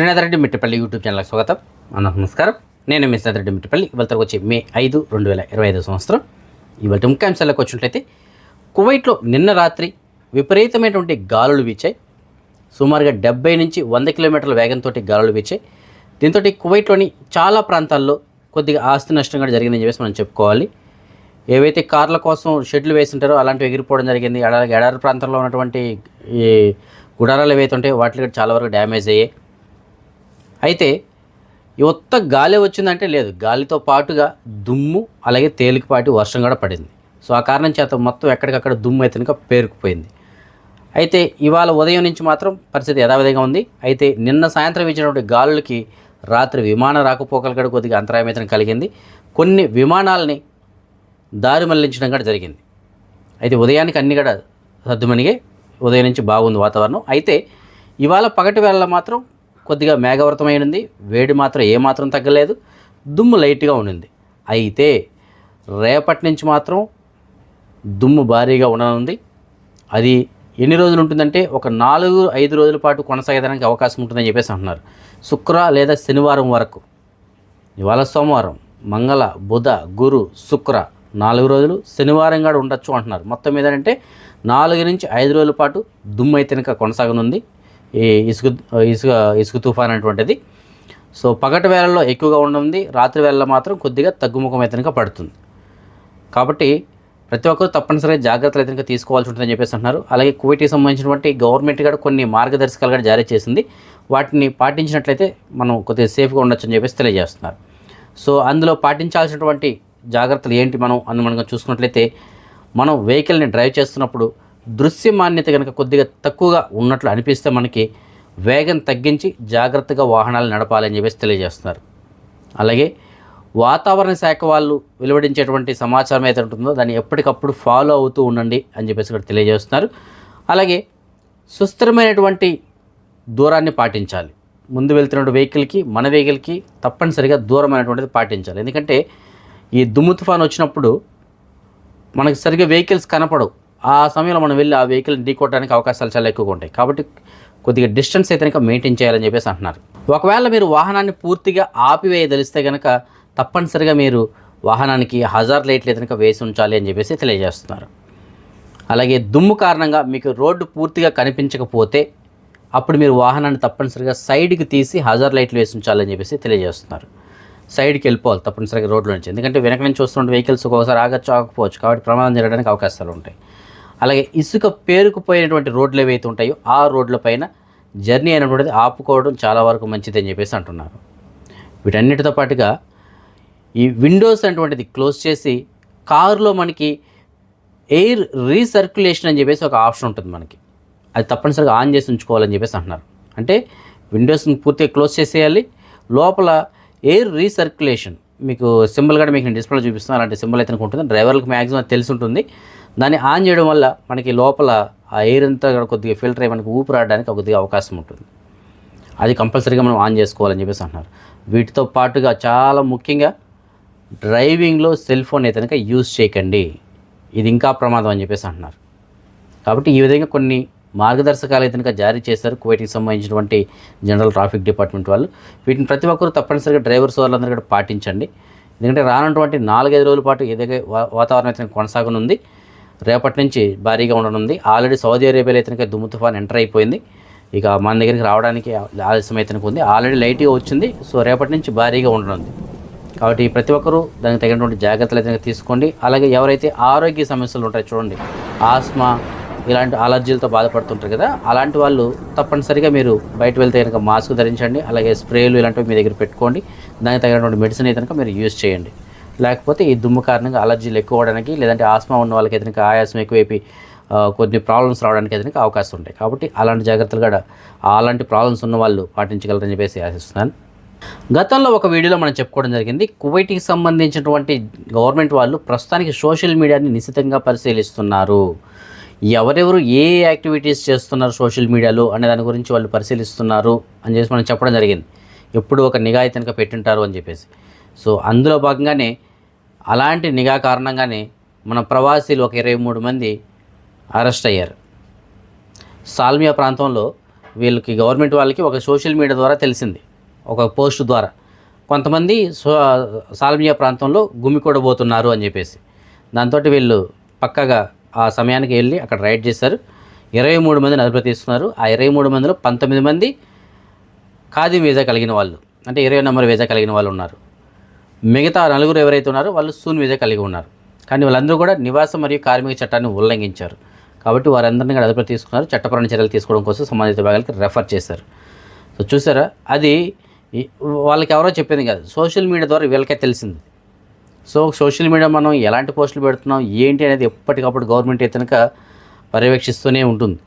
Srinatha Reddy Mittapalli YouTube ఛానల్కి స్వాగతం. అన్న నమస్కారం. నేను మీ శ్రీనాథరెడ్డి మిట్టపల్లి. ఇవాళ వచ్చి మే ఐదు రెండు వేల ఇరవై ఐదు సంవత్సరం. ఇవాళ ముఖ్యాంశాలకు వచ్చినట్లయితే కువైట్లో నిన్న రాత్రి విపరీతమైనటువంటి గాలులు వీచాయి. సుమారుగా డెబ్బై నుంచి వంద కిలోమీటర్ల వేగంతో గాలులు వీచాయి. దీంతో కువైట్లోని చాలా ప్రాంతాల్లో కొద్దిగా ఆస్తి నష్టం కూడా జరిగిందని చెప్పేసి మనం చెప్పుకోవాలి. ఏవైతే కార్ల కోసం షెడ్లు వేసింటారో అలాంటివి ఎగిరిపోవడం జరిగింది. అలాగే ఎడారి ప్రాంతంలో ఉన్నటువంటి ఈ గుడారాలు ఏవైతే ఉంటాయో వాటికి కూడా చాలా వరకు డ్యామేజ్ అయ్యాయి. అయితే ఈ గాలి వచ్చిందంటే లేదు. గాలితో పాటుగా దుమ్ము అలాగే తేలికపాటి వర్షం కూడా పడింది. సో ఆ కారణం చేత మొత్తం ఎక్కడికక్కడ దుమ్ము అయితే కనుక పేరుకుపోయింది. అయితే ఇవాళ ఉదయం నుంచి మాత్రం పరిస్థితి యథావిధిగా ఉంది. అయితే నిన్న సాయంత్రం ఇచ్చినటువంటి గాలులకి రాత్రి విమాన రాకపోకలు కూడా కొద్దిగా అంతరాయం అయితే కలిగింది. కొన్ని విమానాలని దారి మళ్ళించడం కూడా జరిగింది. అయితే ఉదయానికి అన్ని కూడా సర్దుమణిగే. ఉదయం నుంచి బాగుంది వాతావరణం. అయితే ఇవాళ పగటి వేళ మాత్రం కొద్దిగా మేఘవర్తమైనది వేడి మాత్రం ఏమాత్రం తగ్గలేదు. దుమ్ము లైట్గా ఉండింది. అయితే రేపటి నుంచి మాత్రం దుమ్ము భారీగా ఉండనుంది. అది ఎన్ని రోజులు ఉంటుందంటే ఒక నాలుగు ఐదు రోజుల పాటు కొనసాగడానికి అవకాశం ఉంటుందని చెప్పేసి అంటున్నారు. శుక్ర లేదా శనివారం వరకు ఇవాళ సోమవారం మంగళ బుధ గురు శుక్ర నాలుగు రోజులు శనివారం కూడా ఉండొచ్చు అంటున్నారు. మొత్తం మీద అంటే నాలుగు నుంచి ఐదు రోజుల పాటు దుమ్ము అయితే కనుక కొనసాగనుంది. ఈ ఇసుక ఇసుక ఇసుక తుఫాన్ అనేటువంటిది. సో పగటి వేళల్లో ఎక్కువగా ఉంటుంది రాత్రి వేళల్లో మాత్రం కొద్దిగా తగ్గుముఖం అయితే పడుతుంది. కాబట్టి ప్రతి ఒక్కరు తప్పనిసరిగా జాగ్రత్తలు అయితే తీసుకోవాల్సి ఉంటుందని చెప్పేసి అంటున్నారు. అలాగే కువైట్కి సంబంధించినటువంటి గవర్నమెంట్ కూడా కొన్ని మార్గదర్శకాలు కూడా జారీ చేసింది. వాటిని పాటించినట్లయితే మనం కొద్దిగా సేఫ్గా ఉండొచ్చు అని చెప్పేసి తెలియజేస్తున్నారు. సో అందులో పాటించాల్సినటువంటి జాగ్రత్తలు ఏంటి మనం అని మనం చూసుకున్నట్లయితే మనం వెహికల్ని డ్రైవ్ చేస్తున్నప్పుడు దృశ్యమాన్యత కనుక కొద్దిగా తక్కువగా ఉన్నట్లు అనిపిస్తే మనకి వేగం తగ్గించి జాగ్రత్తగా వాహనాలు నడపాలని చెప్పేసి తెలియజేస్తున్నారు. అలాగే వాతావరణ శాఖ వాళ్ళు వెలువడించేటువంటి సమాచారం ఏదైతే ఉంటుందో దాన్ని ఎప్పటికప్పుడు ఫాలో అవుతూ ఉండండి అని చెప్పేసి ఇక్కడ తెలియజేస్తున్నారు. అలాగే సుస్థిరమైనటువంటి దూరాన్ని పాటించాలి. ముందు వెళ్తున్న వెహికల్కి మన వెహికల్కి తప్పనిసరిగా దూరమైనటువంటిది పాటించాలి. ఎందుకంటే ఈ దుమ్ము తుఫాన్ వచ్చినప్పుడు మనకి సరిగ్గా వెహికల్స్ కనపడవు. ఆ సమయంలో మనం వెళ్ళి ఆ వెహికల్ ఢీకొట్టడానికి అవకాశాలు చాలా ఎక్కువగా ఉంటాయి. కాబట్టి కొద్దిగా డిస్టెన్స్ అయితే కనుక మెయింటైన్ చేయాలని చెప్పేసి అంటున్నారు. ఒకవేళ మీరు వాహనాన్ని పూర్తిగా ఆపివేయదలిస్తే కనుక తప్పనిసరిగా మీరు వాహనానికి హజార్ లైట్లు అయితే కనుక వేసి ఉంచాలి అని చెప్పేసి తెలియజేస్తున్నారు. అలాగే దుమ్ము కారణంగా మీకు రోడ్డు పూర్తిగా కనిపించకపోతే అప్పుడు మీరు వాహనాన్ని తప్పనిసరిగా సైడ్కి తీసి హజార్ లైట్లు వేసి ఉంచాలని చెప్పేసి తెలియజేస్తున్నారు. సైడ్కి వెళ్ళిపోవాలి తప్పనిసరిగా రోడ్లో నుంచి. ఎందుకంటే వెనక నుంచి వస్తున్న వెహికల్స్ ఒక్కోసారి ఆగచ్చు ఆగకపోవచ్చు. కాబట్టి ప్రమాదం జరగడానికి అవకాశాలు ఉంటాయి. అలాగే ఇసుక పేరుకుపోయినటువంటి రోడ్లు ఏవైతే ఉంటాయో ఆ రోడ్ల పైన జర్నీ అయినటువంటిది ఆపుకోవడం చాలా వరకు మంచిదని చెప్పేసి అంటున్నారు. వీటన్నిటితో పాటుగా ఈ విండోస్ అనేటువంటిది క్లోజ్ చేసి కారులో మనకి ఎయిర్ రీసర్క్యులేషన్ అని చెప్పేసి ఒక ఆప్షన్ ఉంటుంది మనకి. అది తప్పనిసరిగా ఆన్ చేసి ఉంచుకోవాలని చెప్పేసి అంటున్నారు. అంటే విండోస్ని పూర్తిగా క్లోజ్ చేసేయాలి. లోపల ఎయిర్ రీసర్క్యులేషన్ మీకు సింబల్ కూడా మీకు నేను డిస్ప్లే చూపిస్తున్నాను అలాంటి సింబల్ అయితే ఉంటుంది. డ్రైవర్లకు మ్యాక్సిమం తెలిసి ఉంటుంది. దాన్ని ఆన్ చేయడం వల్ల మనకి లోపల ఆ ఎయిర్ అంతా కొద్దిగా ఫిల్టర్ అయ్యి మనకి ఊపిరి రావడానికి కొద్దిగా అవకాశం ఉంటుంది. అది కంపల్సరీగా మనం ఆన్ చేసుకోవాలని చెప్పేసి అంటున్నారు. వీటితో పాటుగా చాలా ముఖ్యంగా డ్రైవింగ్లో సెల్ ఫోన్ అయితే కనుక యూజ్ చేయకండి. ఇది ఇంకా ప్రమాదం అని చెప్పేసి అంటున్నారు. కాబట్టి ఈ విధంగా కొన్ని మార్గదర్శకాలు అయితే కనుక జారీ చేశారు కువైట్కి సంబంధించినటువంటి జనరల్ ట్రాఫిక్ డిపార్ట్మెంట్ వాళ్ళు. వీటిని ప్రతి ఒక్కరు తప్పనిసరిగా డ్రైవర్స్ వాళ్ళందరూ కూడా పాటించండి. ఎందుకంటే రానటువంటి నాలుగైదు రోజుల పాటు ఏదైతే వాతావరణం అయితే కొనసాగనుంది. రేపటి నుంచి భారీగా ఉండనుంది. ఆల్రెడీ సౌదీ అరేబియాలో అయితే కనుక దుమ్ము తుఫాన్ ఎంటర్ అయిపోయింది. ఇక మన దగ్గరికి రావడానికి ఆలస్యం అయితే ఉంది. ఆల్రెడీ లైట్గా వచ్చింది. సో రేపటి నుంచి భారీగా ఉండనుంది. కాబట్టి ప్రతి ఒక్కరూ దానికి తగినటువంటి జాగ్రత్తలు అయితే తీసుకోండి. అలాగే ఎవరైతే ఆరోగ్య సమస్యలు ఉంటాయో చూడండి. ఆస్మా ఇలాంటి అలర్జీలతో బాధపడుతుంటారు కదా. అలాంటి వాళ్ళు తప్పనిసరిగా మీరు బయట వెళ్తే కనుక మాస్క్ ధరించండి. అలాగే స్ప్రేలు ఇలాంటివి మీ దగ్గర పెట్టుకోండి. దానికి తగినటువంటి మెడిసిన్ అయితే కనుక మీరు యూజ్ చేయండి. లేకపోతే ఈ దుమ్ము కారణంగా అలర్జీలు ఎక్కువ అవడానికి లేదంటే ఆస్మా ఉన్న వాళ్ళకి అయితే ఆయాసం ఎక్కువైపోయి కొన్ని ప్రాబ్లమ్స్ రావడానికి అయితే అవకాశం ఉంటాయి. కాబట్టి అలాంటి జాగ్రత్తలు కూడా అలాంటి ప్రాబ్లమ్స్ ఉన్న వాళ్ళు పాటించగలరని చెప్పేసి ఆశిస్తున్నాను. గతంలో ఒక వీడియోలో మనం చెప్పుకోవడం జరిగింది. కువైట్కి సంబంధించినటువంటి గవర్నమెంట్ వాళ్ళు ప్రస్తుతానికి సోషల్ మీడియాని నిశితంగా పరిశీలిస్తున్నారు. ఎవరెవరు ఏ యాక్టివిటీస్ చేస్తున్నారు సోషల్ మీడియాలో అనే దాని గురించి వాళ్ళు పరిశీలిస్తున్నారు అని చెప్పేసి మనం చెప్పడం జరిగింది. ఎప్పుడు ఒక నిఘా అయితే కనుక అని చెప్పేసి. సో అందులో భాగంగానే అలాంటి నిఘా కారణంగానే మన ప్రవాసీలు ఒక ఇరవై మూడు మంది అరెస్ట్ అయ్యారు. సాల్మియా ప్రాంతంలో వీళ్ళకి గవర్నమెంట్ వాళ్ళకి ఒక సోషల్ మీడియా ద్వారా తెలిసింది. ఒక పోస్ట్ ద్వారా కొంతమంది సో సాల్మియా ప్రాంతంలో గుమ్మికూడబోతున్నారు అని చెప్పేసి. దాంతో వీళ్ళు పక్కగా ఆ సమయానికి వెళ్ళి అక్కడ రైడ్ చేశారు. ఇరవై మూడు మందిని అదుపు తీసుకున్నారు. ఆ ఇరవై మూడు మందిలో పంతొమ్మిది మంది ఖాదీ వీజా కలిగిన వాళ్ళు. అంటే ఇరవై నెంబర్ వీజా కలిగిన వాళ్ళు ఉన్నారు. మిగతా నలుగురు ఎవరైతే ఉన్నారో వాళ్ళు సూన్ వీజా కలిగి ఉన్నారు. కానీ వాళ్ళందరూ కూడా నివాసం మరియు కార్మిక చట్టాన్ని ఉల్లంఘించారు. కాబట్టి వారందరినీ కూడా అదుపులో తీసుకున్నారు. చట్టపరమైన చర్యలు తీసుకోవడం కోసం సంబంధిత విభాగాలకు రెఫర్ చేశారు. సో చూసారా? అది వాళ్ళకి ఎవరో చెప్పింది కాదు. సోషల్ మీడియా ద్వారా వీళ్ళకే తెలిసింది. సో సోషల్ మీడియా మనం ఎలాంటి పోస్టులు పెడుతున్నాం ఏంటి అనేది ఎప్పటికప్పుడు గవర్నమెంట్ అయితే కనుక పర్యవేక్షిస్తూనే ఉంటుంది.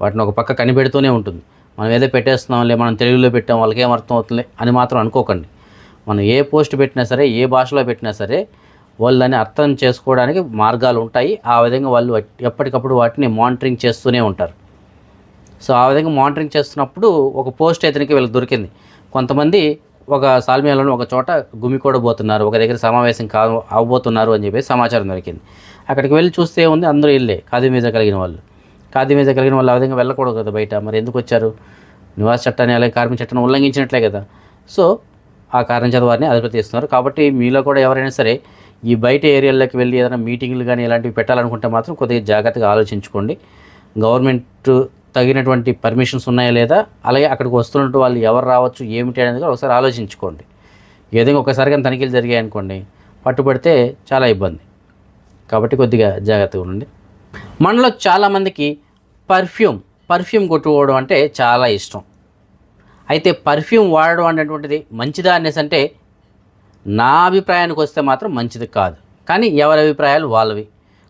వాటిని ఒక పక్క కనిపెడుతూనే ఉంటుంది. మనం ఏదో పెట్టేస్తున్నాంలే మనం తెలుగులో పెట్టాం వాళ్ళకి ఏం అర్థం అవుతుంది అని మాత్రం అనుకోకండి. మనం ఏ పోస్ట్ పెట్టినా సరే ఏ భాషలో పెట్టినా సరే వాళ్ళు దాన్ని అర్థం చేసుకోవడానికి మార్గాలు ఉంటాయి. ఆ విధంగా వాళ్ళు ఎప్పటికప్పుడు వాటిని మానిటరింగ్ చేస్తూనే ఉంటారు. సో ఆ విధంగా మానిటరింగ్ చేస్తున్నప్పుడు ఒక పోస్ట్ ఇతనికి వీళ్ళకి దొరికింది. కొంతమంది ఒక సాల్మియాలోని ఒక చోట గుమికూడబోతున్నారు ఒక దగ్గర సమావేశం కా అవ్వబోతున్నారు అని చెప్పేసి సమాచారం దొరికింది. అక్కడికి వెళ్ళి చూస్తే ఉంది అందరూ వెళ్ళే ఖాదీ మీద కలిగిన వాళ్ళు. ఖాదీ మీద కలిగిన వాళ్ళు ఆ విధంగా వెళ్ళకూడదు కదా బయట. మరి ఎందుకు వచ్చారు? నివాస చట్టాన్ని అలాగే కార్మిక చట్టాన్ని ఉల్లంఘించినట్లే కదా. సో ఆ కారణం వారిని అధిపతి ఇస్తున్నారు కాబట్టి మీలో కూడా ఎవరైనా సరే ఈ బయట ఏరియాల్లోకి వెళ్ళి ఏదైనా మీటింగ్లు కానీ ఇలాంటివి పెట్టాలనుకుంటే మాత్రం కొద్దిగా జాగ్రత్తగా ఆలోచించుకోండి. గవర్నమెంట్ తగినటువంటి పర్మిషన్స్ ఉన్నాయా లేదా? అలాగే అక్కడికి వస్తున్నట్టు వాళ్ళు ఎవరు రావచ్చు ఏమిటి అనేది కూడా ఒకసారి ఆలోచించుకోండి. ఏదైనా విధంగా ఒకసారి కానీ తనిఖీలు జరిగాయి అనుకోండి పట్టుబడితే చాలా ఇబ్బంది. కాబట్టి కొద్దిగా జాగ్రత్తగా ఉండండి. మనలో చాలామందికి పర్ఫ్యూమ్ పర్ఫ్యూమ్ కొట్టుకోవడం అంటే చాలా ఇష్టం. అయితే పర్ఫ్యూమ్ వాడడం అనేటువంటిది మంచిదా అనేసి అంటే నా అభిప్రాయానికి వస్తే మాత్రం మంచిది కాదు. కానీ ఎవరి అభిప్రాయాలు వాళ్ళవి.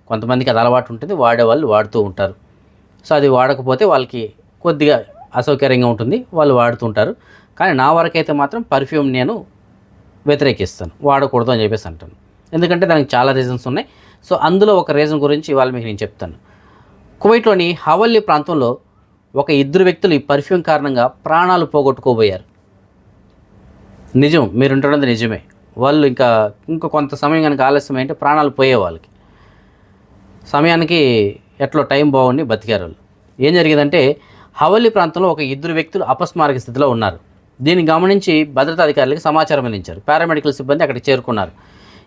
కొంతమందికి అది అలవాటు ఉంటుంది వాడేవాళ్ళు వాడుతూ ఉంటారు. సో అది వాడకపోతే వాళ్ళకి కొద్దిగా అసౌకర్యంగా ఉంటుంది వాళ్ళు వాడుతూ ఉంటారు. కానీ నా వరకైతే మాత్రం పర్ఫ్యూమ్ నేను వ్యతిరేకిస్తాను వాడకూడదు అని చెప్పేసి అంటాను. ఎందుకంటే దానికి చాలా రీజన్స్ ఉన్నాయి. సో అందులో ఒక రీజన్ గురించి ఇవాళ మీకు నేను చెప్తాను. కువైట్లోని హవల్లీ ప్రాంతంలో ఒక ఇద్దరు వ్యక్తులు ఈ పర్ఫ్యూమ్ కారణంగా ప్రాణాలు పోగొట్టుకోబోయారు. నిజం మీరుంటున్నది నిజమే. వాళ్ళు ఇంకా ఇంకా కొంత సమయం కనుక ఆలస్యం అంటే ప్రాణాలు పోయే వాళ్ళకి. సమయానికి ఎట్లో టైం బాగుండి బతికారు వాళ్ళు. ఏం జరిగిందంటే హవలి ప్రాంతంలో ఒక ఇద్దరు వ్యక్తులు అపస్మారక స్థితిలో ఉన్నారు. దీన్ని గమనించి భద్రతా అధికారులకు సమాచారం అందించారు. పారామెడికల్ సిబ్బంది అక్కడికి చేరుకున్నారు.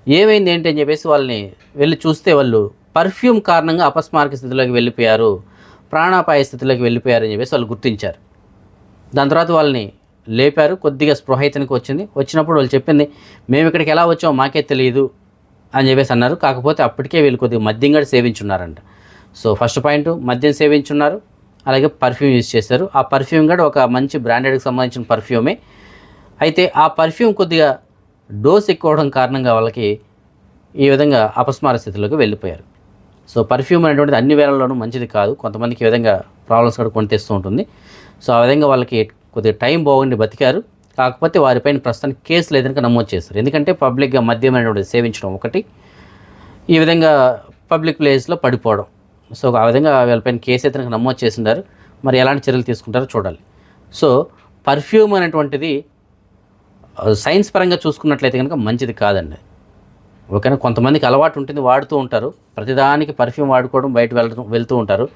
ఏమైంది ఏంటి అని చెప్పేసి వాళ్ళని వెళ్ళి చూస్తే వాళ్ళు పర్ఫ్యూమ్ కారణంగా అపస్మారక స్థితిలోకి వెళ్ళిపోయారు. ప్రాణాపాయ స్థితిలోకి వెళ్ళిపోయారు అని చెప్పేసి వాళ్ళు గుర్తించారు. దాని తర్వాత వాళ్ళని లేపారు. కొద్దిగా స్పృహ ఇతనికి వచ్చింది. వచ్చినప్పుడు వాళ్ళు చెప్పింది మేము ఇక్కడికి ఎలా వచ్చామో మాకే తెలియదు అని చెప్పేసి అన్నారు. కాకపోతే అప్పటికే వీళ్ళు కొద్దిగా మద్యం కూడా సేవించున్నారంట. సో ఫస్ట్ పాయింట్ మద్యం సేవించున్నారు. అలాగే పర్ఫ్యూమ్ యూజ్ చేశారు. ఆ పర్ఫ్యూమ్ కూడా ఒక మంచి బ్రాండెడ్కి సంబంధించిన పర్ఫ్యూమే. అయితే ఆ పర్ఫ్యూమ్ కొద్దిగా డోస్ ఎక్కువ కారణంగా వాళ్ళకి ఈ విధంగా అపస్మార స్థితిలోకి వెళ్ళిపోయారు. సో పర్ఫ్యూమ్ అనేటువంటిది అన్ని వేళల్లోనూ మంచిది కాదు. కొంతమందికి ఈ విధంగా ప్రాబ్లమ్స్ కూడా కొని తెస్తూ ఉంటుంది. సో ఆ విధంగా వాళ్ళకి కొద్దిగా టైం బాగుండి బతికారు. కాకపోతే వారిపైన ప్రస్తుతానికి కేసులు ఏదైనా నమోదు చేస్తారు ఎందుకంటే పబ్లిక్గా మద్యం అనేటువంటిది సేవించడం ఒకటి. ఈ విధంగా పబ్లిక్ ప్లేస్లో పడిపోవడం. సో ఆ విధంగా వీళ్ళపైన కేసు అయితే నమోదు చేసిండారు. మరి ఎలాంటి చర్యలు తీసుకుంటారో చూడాలి. సో పర్ఫ్యూమ్ అనేటువంటిది సైన్స్ పరంగా చూసుకున్నట్లయితే కనుక మంచిది కాదండి. ఓకేనా? కొంతమందికి అలవాటు ఉంటుంది వాడుతూ ఉంటారు. ప్రతిదానికి పర్ఫ్యూమ్ వాడుకోవడం బయట వెళ్ళడం వెళ్తూ ఉంటారు.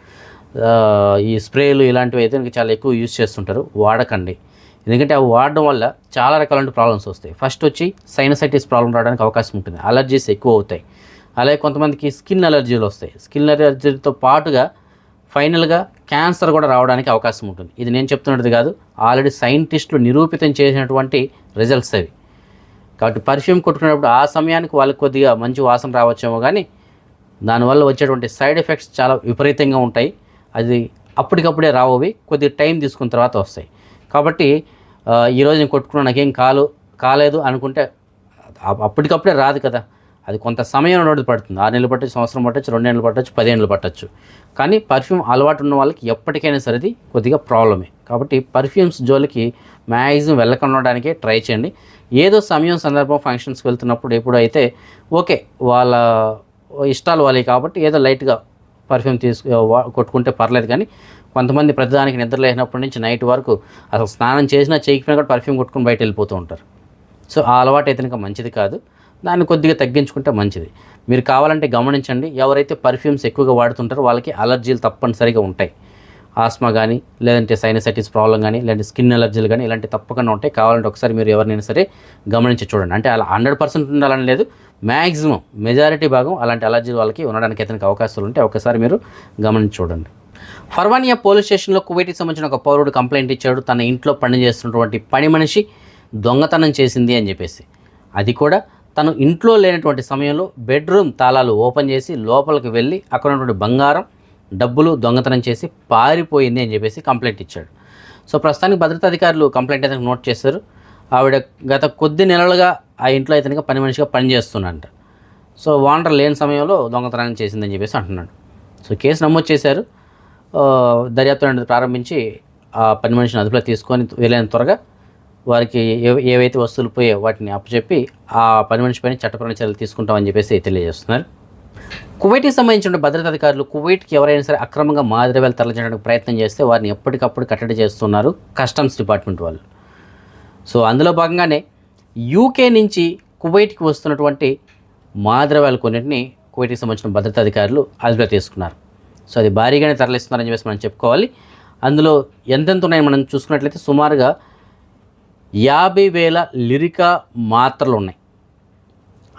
ఈ స్ప్రేలు ఇలాంటివి అయితే ఇంకా చాలా ఎక్కువ యూజ్ చేస్తుంటారు. వాడకండి. ఎందుకంటే అవి వాడడం వల్ల చాలా రకాలైన ప్రాబ్లమ్స్ వస్తాయి. ఫస్ట్ వచ్చి సైనసైటిస్ ప్రాబ్లం రావడానికి అవకాశం ఉంటుంది. అలర్జీస్ ఎక్కువ అవుతాయి. అలాగే కొంతమందికి స్కిన్ అలర్జీలు వస్తాయి. స్కిన్ అలర్జీతో పాటుగా ఫైనల్గా క్యాన్సర్ కూడా రావడానికి అవకాశం ఉంటుంది. ఇది నేను చెప్తున్నది కాదు. ఆల్రెడీ సైంటిస్టులు నిరూపితం చేసినటువంటి రిజల్ట్స్ అవి. కాబట్టి పర్ఫ్యూమ్ కొట్టుకునేటప్పుడు ఆ సమయానికి వాళ్ళకి కొద్దిగా మంచి వాసన రావచ్చేమో కానీ దానివల్ల వచ్చేటువంటి సైడ్ ఎఫెక్ట్స్ చాలా విపరీతంగా ఉంటాయి. అది అప్పటికప్పుడే రావవి కొద్దిగా టైం తీసుకున్న తర్వాత వస్తాయి. కాబట్టి ఈరోజు నేను కొట్టుకున్నా నాకేం కాలు కాలేదు అనుకుంటే అప్పటికప్పుడే రాదు కదా. అది కొంత సమయం నోటి పడుతుంది. ఆరు నెలలు పట్టచ్చు సంవత్సరం పట్టచ్చు రెండు నెలలు పట్టచ్చు పదిహేనులు పట్టచ్చు. కానీ పర్ఫ్యూమ్ అలవాటు ఉన్న వాళ్ళకి ఎప్పటికైనా సరేది కొద్దిగా ప్రాబ్లమే. కాబట్టి పర్ఫ్యూమ్స్ జోలికి మ్యాక్సిమం వెళ్ళకుండా ఉండడానికి ట్రై చేయండి. ఏదో సమయం సందర్భం ఫంక్షన్స్కి వెళ్తున్నప్పుడు ఎప్పుడైతే ఓకే వాళ్ళ ఇష్టాలు వాళ్ళవి కాబట్టి ఏదో లైట్గా పర్ఫ్యూమ్ తీసుకు వా- కొట్టుకుంటే పర్లేదు కానీ కొంతమంది ప్రతిదానికి నిద్ర లేనప్పటి నుంచి నైట్ వరకు అసలు స్నానం చేసినా చేయకపోయినా కూడా పర్ఫ్యూమ్ కొట్టుకుని బయట వెళ్ళిపోతూ ఉంటారు. సో ఆ అలవాటు అయితే ఇంకా మంచిది కాదు. దాన్ని కొద్దిగా తగ్గించుకుంటే మంచిది. మీరు కావాలంటే గమనించండి. ఎవరైతే పర్ఫ్యూమ్స్ ఎక్కువగా వాడుతుంటారో వాళ్ళకి అలర్జీలు తప్పనిసరిగా ఉంటాయి. ఆస్మా కానీ లేదంటే సైనసైటిస్ ప్రాబ్లం కానీ లేదంటే స్కిన్ ఎలర్జీలు కానీ ఇలాంటి తప్పకుండా ఉంటాయి. కావాలంటే ఒకసారి మీరు ఎవరినైనా సరే గమనించి చూడండి. అంటే అలా హండ్రెడ్ పర్సెంట్ ఉండాలని లేదు. మ్యాక్సిమం మెజారిటీ భాగం అలాంటి అలర్జీలు వాళ్ళకి ఉండడానికి అతనికి అవకాశాలు ఉంటే ఒకసారి మీరు గమనించి చూడండి. ఫర్వానియా పోలీస్ స్టేషన్లో కువైట్కి సంబంధించిన ఒక పౌరుడు కంప్లైంట్ ఇచ్చాడు. తన ఇంట్లో పని చేస్తున్నటువంటి పని మనిషి దొంగతనం చేసింది అని చెప్పేసి. అది కూడా తను ఇంట్లో లేనటువంటి సమయంలో బెడ్రూమ్ తాళాలు ఓపెన్ చేసి లోపలికి వెళ్ళి అక్కడ ఉన్నటువంటి బంగారం డబ్బులు దొంగతనం చేసి పారిపోయింది అని చెప్పేసి కంప్లైంట్ ఇచ్చాడు. సో ప్రస్తుతానికి భద్రతా అధికారులు కంప్లైంట్ అయితే నోట్ చేశారు. ఆవిడ గత కొద్ది నెలలుగా ఆ ఇంట్లో అయితే పని మనిషిగా పనిచేస్తున్నంట సో వాండర్ లేని సమయంలో దొంగతనాన్ని చేసిందని చెప్పేసి అంటున్నాడు. సో కేసు నమోదు చేశారు. దర్యాప్తు అనేది ప్రారంభించి ఆ పని మనిషిని అదుపులో తీసుకొని వీలైన త్వరగా వారికి ఏ- ఏవైతే వస్తువులు పోయే వాటిని అప్పచెప్పి ఆ పని మనిషి పైన చట్టపరమైన చర్యలు తీసుకుంటామని చెప్పేసి తెలియజేస్తున్నారు. కువైట్కి సంబంధించిన భద్రతా అధికారులు కువైట్కి ఎవరైనా సరే అక్రమంగా మాదిరివేలు తరలించడానికి ప్రయత్నం చేస్తే వారిని ఎప్పటికప్పుడు కట్టడి చేస్తున్నారు కస్టమ్స్ డిపార్ట్మెంట్ వాళ్ళు. సో అందులో భాగంగానే యూకే నుంచి కువైట్కి వస్తున్నటువంటి మాదిరవేల కొన్నింటిని కువైట్కి సంబంధించిన భద్రతా అధికారులు అదుపులో తీసుకున్నారు. సో అది భారీగానే తరలిస్తున్నారని చెప్పేసి మనం చెప్పుకోవాలి. అందులో ఎంతెంత ఉన్నాయని మనం చూసుకున్నట్లయితే సుమారుగా యాభై వేల లిరికా మాత్రలు ఉన్నాయి.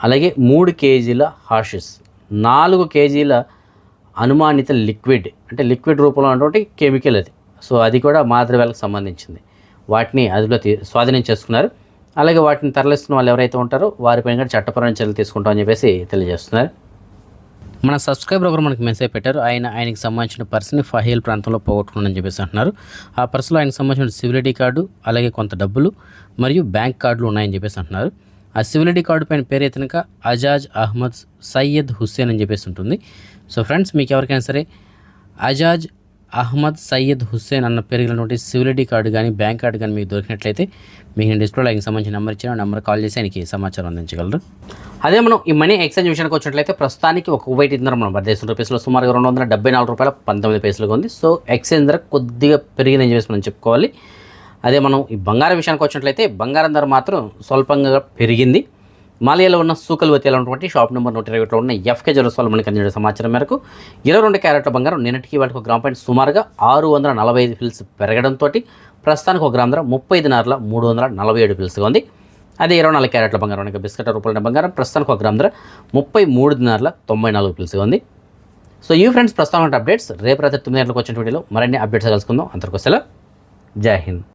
అలాగే మూడు కేజీల హార్షెస్. నాలుగు కేజీల అనుమానిత లిక్విడ్ అంటే లిక్విడ్ రూపంలో ఉన్నటువంటి కెమికల్ అది. సో అది కూడా మాదిరివేలకు సంబంధించింది. వాటిని అదిలో స్వాధీనం చేసుకున్నారు. అలాగే వాటిని తరలిస్తున్న వాళ్ళు ఎవరైతే ఉంటారో వారిపైన కూడా చట్టపరమైన చర్యలు తీసుకుంటామని చెప్పేసి తెలియజేస్తున్నారు. మన సబ్స్క్రైబర్ ఒకరు మనకి మెసేజ్ పెట్టారు ఆయన ఆయనకి సంబంధించిన పర్సన్ ఫహేల్ ప్రాంతంలో పోగొట్టుకున్నారని చెప్పేసి అంటున్నారు. ఆ పర్సులో ఆయనకు సంబంధించిన సివిలిటీ కార్డు అలాగే కొంత డబ్బులు మరియు బ్యాంక్ కార్డులు ఉన్నాయని చెప్పేసి అంటున్నారు. ఆ సివిలిటీ కార్డు పైన పేరు ఎత్తనక అజాజ్ అహ్మద్ సయ్యద్ హుస్సేన్ అని చెప్పేసి ఉంటుంది. సో ఫ్రెండ్స్ మీకు ఎవరికైనా సరే అజాజ్ అహ్మద్ సయ్యద్ హుస్సేన్ అన్న పేరు కలిగినటువంటి సివిలిటీ కార్డు కానీ బ్యాంక్ కార్డు కానీ మీకు దొరికినట్లయితే మీకు నేను డిస్ప్లేలో ఆయనకి సంబంధించిన నెంబర్ ఇచ్చిన నెంబర్ కాల్ చేసి ఆయనకి సమాచారం అందించగలరు. అదే మనం ఈ మనీ ఎక్స్చేంజ్ విషయానికి వచ్చినట్లయితే ప్రస్తుతానికి ఒక కువైట్ ఇంధనం మనం పదిహేను రూపీస్లో సుమారుగా రెండు వందల డెబ్బై నాలుగు రూపాయల పంతొమ్మిది పైసలుగా ఉంది. సో ఎక్స్చేంజ్ ధర కొద్దిగా పెరిగిందని చెప్పేసి మనం చెప్పుకోవాలి. అదే మనం ఈ బంగారం విషయానికి వచ్చినట్లయితే బంగారం ధర మాత్రం స్వల్పంగా పెరిగింది. మాలియాలో ఉన్న సూకల్వతిలో ఉన్నటువంటి షాప్ నెంబర్ నూట ఇరవై ఒకటిలో ఉన్న ఎఫ్కే జ్యువెల్స్ మనకి అందించిన సమాచారం మేరకు ఇరవై రెండు క్యారెట్ల బంగారం నిన్నటికి వాటికి ఒక గ్రామ్ పాయింట్ సుమారుగా ఆరు వందల నలభై ఐదు ఫిల్స్ పెరగడంతో ప్రస్తుతానికి ఒక గ్రామ్ ధర ముప్పై ఐదు నార్ల మూడు వందల నలభై ఏడు ఫిల్స్గా ఉంది. అదే ఇరవై నాలుగు క్యారెట్ల బంగారం అనగా బిస్కెట్ రూపాయల బంగారం ప్రస్తుతానికి ఒక గ్రామ్ ధర ముప్పై మూడు దినార్ల తొంభై నాలుగు ఫిల్స్గా ఉంది. సో ఈ ఫ్రెండ్స్ ప్రస్తుతం అప్డేట్స్. రేపు రాత్రి తొమ్మిది గంటలకు వచ్చిన వీడియోలో మరిన్ని అప్డేట్స్ కలుసుకుందాం అంతకు సెలవు. జై హింద్.